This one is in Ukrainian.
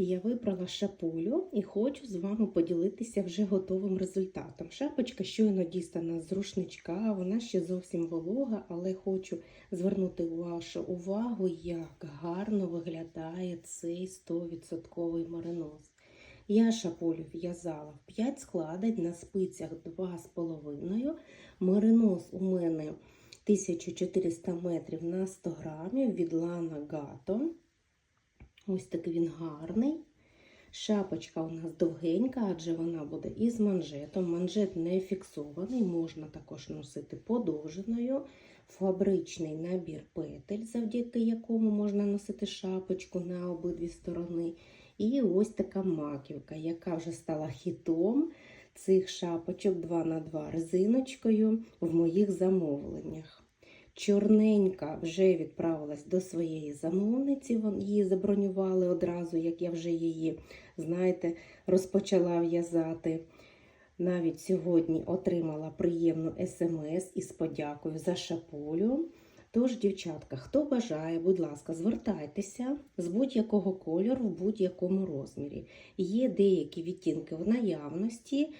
Я вибрала шапулю і хочу з вами поділитися вже готовим результатом. Шапочка щойно дістана з рушничка, вона ще зовсім волога, але хочу звернути вашу увагу, як гарно виглядає цей 100% мариноз. Я шапулю в'язала в 5 складень на спицях 2,5. Мариноз у мене 1400 метрів на 100 грамів від Лана Гато. Ось такий він гарний. Шапочка у нас довгенька, адже вона буде із манжетом. Манжет не фіксований, можна також носити подовженою. Фабричний набір петель, завдяки якому можна носити шапочку на обидві сторони. І ось така маківка, яка вже стала хітом цих шапочок 2х2 резиночкою в моїх замовленнях. Чорненька вже відправилась до своєї замовниці. Її забронювали одразу, як я вже її, знаєте, розпочала в'язати. Навіть сьогодні отримала приємну смс із подякою за шапулю. Тож, дівчатка, хто бажає, будь ласка, звертайтеся з будь-якого кольору в будь-якому розмірі. Є деякі відтінки в наявності,